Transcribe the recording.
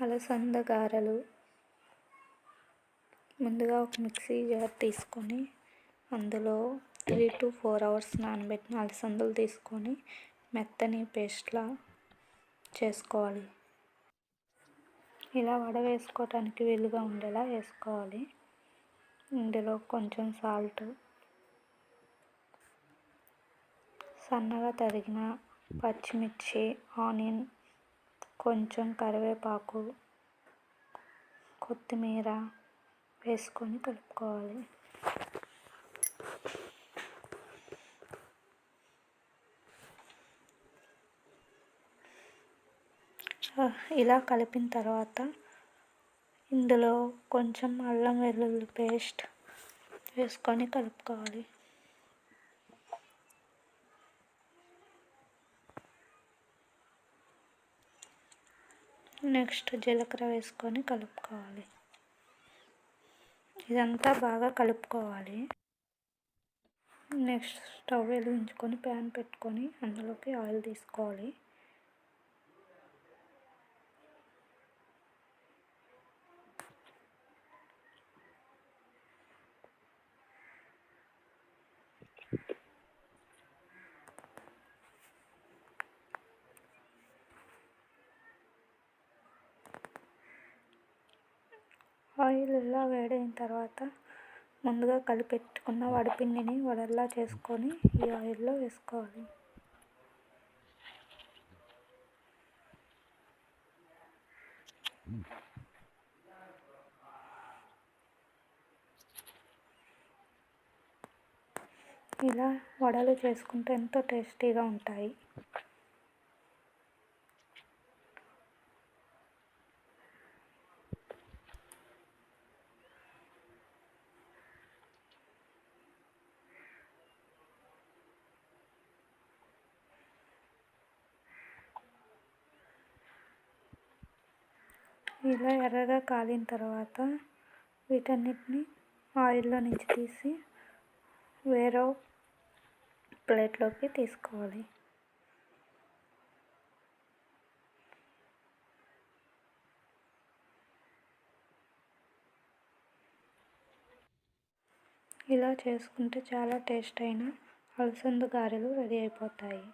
అలసంద గారెలు ముందుగా ఒక మిక్సీ జార్ తీసుకొని అందులో త్రీ టు ఫోర్ అవర్స్ నానబెట్టిన అలసందలు తీసుకొని మెత్తని పేస్ట్లా చేసుకోవాలి. ఇలా వడ వేసుకోవటానికి వీలుగా ఉండేలా వేసుకోవాలి. ఇందులో కొంచెం సాల్ట్. సన్నగా తరిగిన పచ్చిమిర్చి ఆనియన్ కొంచెం కరివేపాకు కొత్తిమీర వేసుకొని కలుపుకోవాలి. ఇలా కలిపిన తర్వాత ఇందులో కొంచెం అల్లం వెల్లుల్లి పేస్ట్ వేసుకొని కలుపుకోవాలి. నెక్స్ట్ జీలకర్ర వేసుకొని కలుపుకోవాలి. ఇదంతా బాగా కలుపుకోవాలి. నెక్స్ట్ స్టవ్ వెలిగించుకొని ప్యాన్ పెట్టుకొని అందులోకి ఆయిల్ తీసుకోవాలి. ఆయిల్ ఇలా వేడైన తర్వాత ముందుగా కలిపెట్టుకున్న వడపిండిని వడల్లా చేసుకొని ఈ ఆయిల్లో వేసుకోవాలి. ఇలా వడలు చేసుకుంటే ఎంతో టేస్టీగా ఉంటాయి. ఇలా ఎర్రగా కాలిన తర్వాత వీటన్నిటిని ఆయిల్లో నుంచి తీసి వేరే ప్లేట్లోకి తీసుకోవాలి. ఇలా చేసుకుంటే చాలా టేస్ట్ అయిన అలసంద గారెలు రెడీ అయిపోతాయి.